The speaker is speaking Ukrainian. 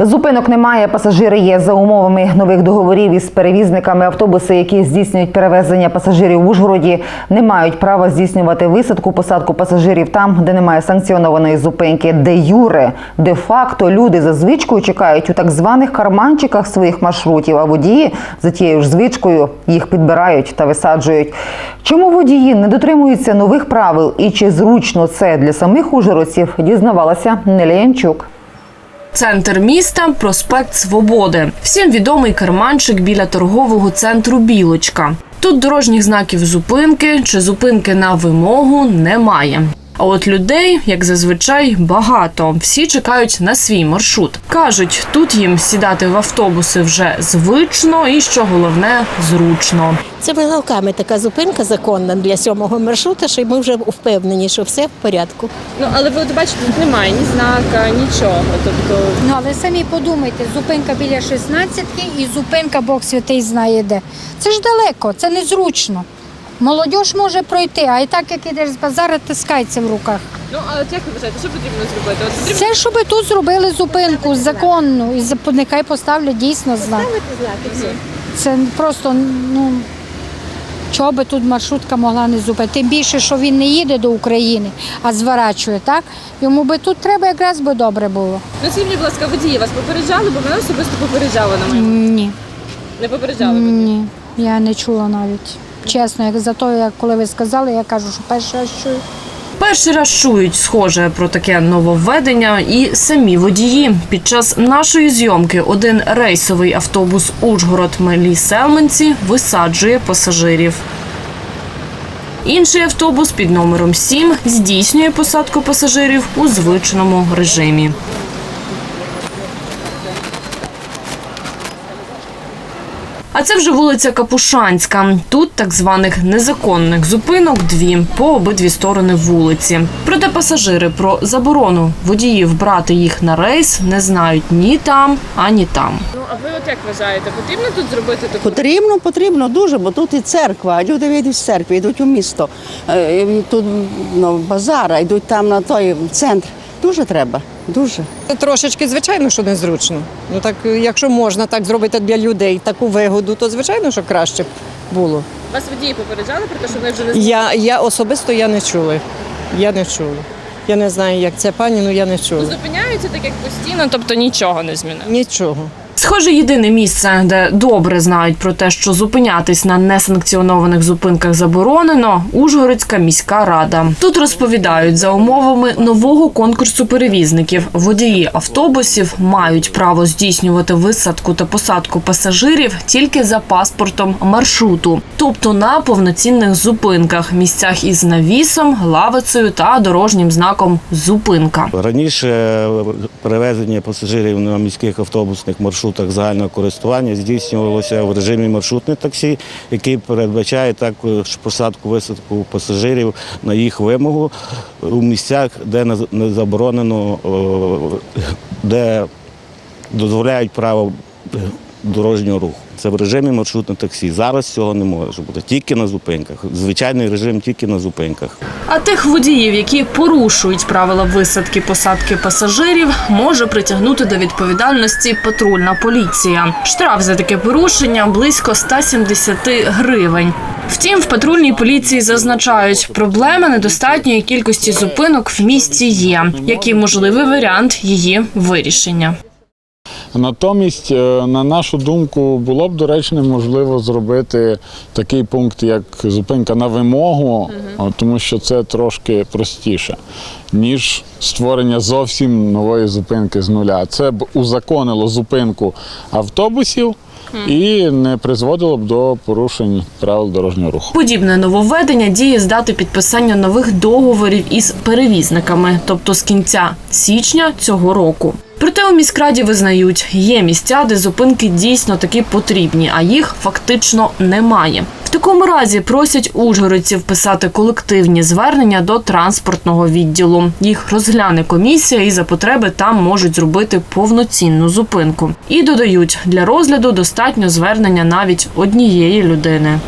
Зупинок немає, пасажири є за умовами нових договорів із перевізниками. Автобуси, які здійснюють перевезення пасажирів в Ужгороді, не мають права здійснювати висадку, посадку пасажирів там, де немає санкціонованої зупинки. Де юре, де факто люди за звичкою чекають у так званих карманчиках своїх маршрутів, а водії за тією ж звичкою їх підбирають та висаджують. Чому водії не дотримуються нових правил і чи зручно це для самих ужгородців, дізнавалася Неля Янчук. Центр міста проспект Свободи. Всім відомий карманчик біля торгового центру Білочка. Тут дорожніх знаків зупинки чи зупинки на вимогу немає. А от людей, як зазвичай, багато. Всі чекають на свій маршрут. кажуть, тут їм сідати в автобуси вже звично і що головне зручно. Це вилавками така зупинка законна для сьомого маршрута, що ми вже впевнені, що все в порядку. Ну але ви от бачите, тут немає ні знака, нічого. Тобто Ну, але самі подумайте, зупинка біля 16-ки і зупинка Бог святий знає де. Це ж далеко, це незручно. Молодь може пройти, а і так як ідеш з базара, тискається в руках. ну а от як ви вважаєте, що потрібно зробити? От потрібно Це щоб тут зробили зупинку законну, і зап- нехай поставлять дійсно знак. Це просто, ну, чого би тут маршрутка могла не зупинити. Тим більше, що він не їде до України, а зворачує, так? Йому би тут треба якраз би добре було. ну скажіть, будь ласка, водії вас попереджали, бо мене особисто попереджали на моєму. Ні. Не попереджали водії. Ні, я не чула навіть. Чесно, як за то, як коли ви сказали, я кажу, що перший раз чую. Перший раз чують схоже про таке нововведення і самі водії. Під час нашої зйомки один рейсовий автобус Ужгород Малі Селменці висаджує пасажирів. Інший автобус під номером 7 здійснює посадку пасажирів у звичному режимі. А це вже вулиця Капушанська. Тут так званих незаконних зупинок дві по обидві сторони вулиці. Проте пасажири про заборону водіїв брати їх на рейс не знають ні там, ані там. Ну а ви от як вважаєте, потрібно тут зробити таку? Потрібно, потрібно дуже, бо тут і церква. Люди вийдуть з церкви, йдуть у місто, е, тут ну, базар, а йдуть там на той центр. Дуже треба, дуже. Трошечки, звичайно, що незручно. Ну так, якщо можна так зробити для людей таку вигоду, то звичайно, що краще б було. Вас водії попереджали про те, що вони вже не Я, я особисто я не чула. Я не чула. Я не знаю, як це пані, але я не чула. зупиняються так як постійно, тобто нічого не змінило. Нічого. Схоже, єдине місце, де добре знають про те, що зупинятись на несанкціонованих зупинках заборонено Ужгородська міська рада. Тут розповідають за умовами нового конкурсу перевізників. Водії автобусів мають право здійснювати висадку та посадку пасажирів тільки за паспортом маршруту, тобто на повноцінних зупинках, місцях із навісом, лавицею та дорожнім знаком зупинка. Раніше е, перевезення пасажирів на міських автобусних маршрутах загального користування здійснювалося в режимі маршрутне таксі, який передбачає також посадку висадку пасажирів на їх вимогу у місцях, де не- не заборонено, е, де дозволяють право дорожнього руху. Це в режимі маршрутне таксі. Зараз цього не може бути тільки на зупинках. Звичайний режим тільки на зупинках. А тих водіїв, які порушують правила висадки посадки пасажирів, може притягнути до відповідальності патрульна поліція. Штраф за таке порушення близько 170 гривень. Втім, в патрульній поліції зазначають, проблема недостатньої кількості зупинок в місті є, як і можливий варіант її вирішення. Натомість, е, на нашу думку, було б доречним можливо зробити такий пункт, як зупинка на вимогу, тому що це трошки простіше, ніж створення зовсім нової зупинки з нуля. Це б узаконило зупинку автобусів і не призводило б до порушень правил дорожнього руху. Подібне нововведення діє з дати підписання нових договорів із перевізниками, тобто з кінця січня цього року. Проте у міськраді визнають, є місця, де зупинки дійсно таки потрібні, а їх фактично немає. В такому разі просять ужгородців писати колективні звернення до транспортного відділу. Їх розгляне комісія, і за потреби там можуть зробити повноцінну зупинку. І додають, для розгляду достатньо звернення навіть однієї людини.